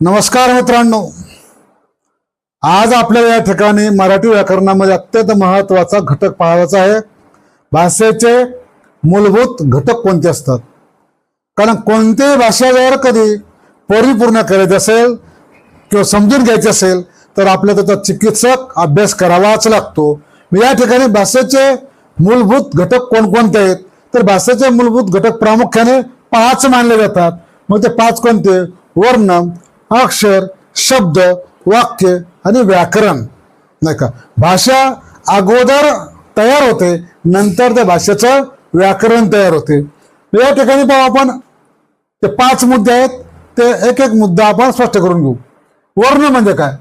नमस्कार मित्रांनो. आज आपल्याला या ठिकाणी मराठी व्याकरणामध्ये अत्यंत महत्त्वाचा घटक पाहायचा आहे. भाषेचे मूलभूत घटक कोणते असतात? कारण कोणतीही भाषा जर कधी परिपूर्ण करायची असेल किंवा समजून घ्यायची असेल तर आपल्या त्याचा चिकित्सक अभ्यास करावाच लागतो. या ठिकाणी भाषेचे मूलभूत घटक कोणकोणते आहेत? तर भाषेचे मूलभूत घटक प्रामुख्याने पाच मानले जातात. मग ते पाच कोणते? वर्ण अक्षर शब्द वाक्य आणि व्याकरण. नाही का? भाषा अगोदर तयार होते नंतर त्या भाषेचं व्याकरण तयार होते. या ठिकाणी पाहू आपण ते पाच मुद्दे आहेत ते एक एक मुद्दा आपण स्पष्ट करून घेऊ. वर्ण म्हणजे काय?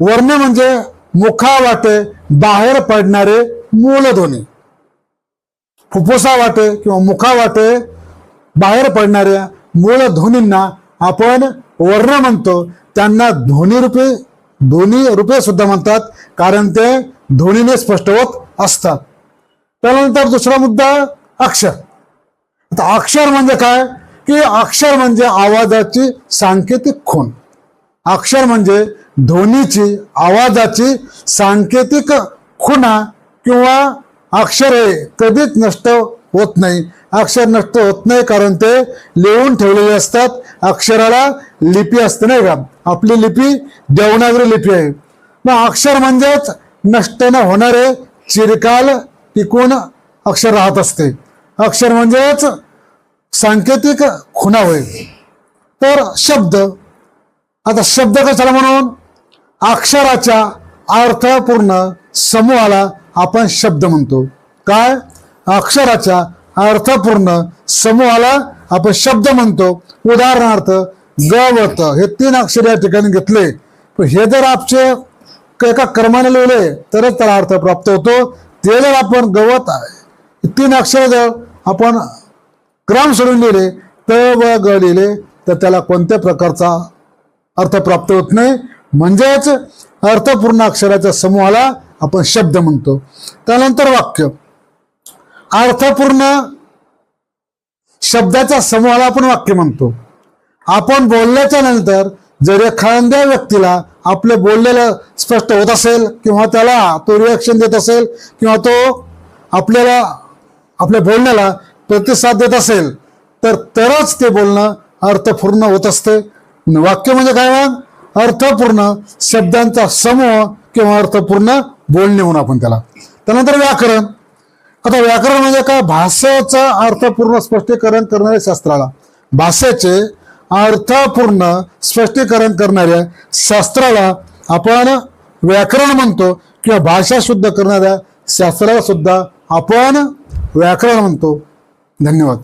वर्ण म्हणजे मुखावाटे बाहेर पडणारे मूलध्वनी. फुफ्फुसा वाटे किंवा मुखावाटे बाहेर पडणाऱ्या मूलध्वनींना आपण वर्ण म्हणतो. त्यांना ध्वनी रूपे ध्वनी रूपे सुद्धा म्हणतात कारण ते ध्वनीने स्पष्ट होत असतात. त्यानंतर दुसरा मुद्दा अक्षर. आता अक्षर म्हणजे काय? की अक्षर म्हणजे आवाजाची सांकेतिक खूण. अक्षर म्हणजे ध्वनीची आवाजाची सांकेतिक खुणा किंवा अक्षर हे कधीच नष्ट होत नाही. अक्षर नष्ट होत नाही कारण ते लिहून ठेवलेले असतात. अक्षराला लिपी असते नाही का? आपली लिपी देवनागरी लिपी आहे. मग अक्षर म्हणजेच नष्ट न होणारे चिरकाल टिकून अक्षर राहत असते. अक्षर म्हणजेच सांकेतिक खुणा होय तर शब्द. आता शब्द कशाला म्हणून? अक्षराच्या अर्थपूर्ण समूहाला आपण शब्द म्हणतो. काय? अक्षराच्या अर्थपूर्ण समूहाला आपण शब्द म्हणतो. उदाहरणार्थ गवत हे तीन अक्षर या ठिकाणी घेतले. पण हे जर आपचे एका क्रमाने लिहिले तरच त्याला अर्थ प्राप्त होतो. ते जर आपण गवत आहे तीन अक्षर जर आपण क्रम सोडून लिहिले त व ग लिहिले तर त्याला कोणत्या प्रकारचा अर्थ प्राप्त होत नाही? म्हणजेच अर्थपूर्ण अक्षराच्या समूहाला आपण शब्द म्हणतो. त्यानंतर वाक्य. अर्थपूर्ण शब्दाच्या समूहाला आपण वाक्य म्हणतो. आपण बोलल्याच्या नंतर जर एखाद्या व्यक्तीला आपलं बोललेलं स्पष्ट होत असेल किंवा त्याला तो रिॲक्शन देत असेल किंवा तो आपल्याला आपल्या बोलण्याला प्रतिसाद देत असेल तर तरच ते बोलणं अर्थपूर्ण होत असते. वाक्य म्हणजे काय मग? अर्थपूर्ण शब्दांचा समूह किंवा अर्थपूर्ण बोलणे म्हणून आपण त्याला. त्यानंतर व्याकरण. आता व्याकरण म्हणजे काय? भाषेचं अर्थपूर्ण स्पष्टीकरण करणाऱ्या शास्त्राला. भाषेचे अर्थपूर्ण स्पष्टीकरण करणाऱ्या शास्त्राला आपण व्याकरण म्हणतो किंवा भाषा शुद्ध करणाऱ्या शास्त्राला सुद्धा आपण व्याकरण म्हणतो. धन्यवाद.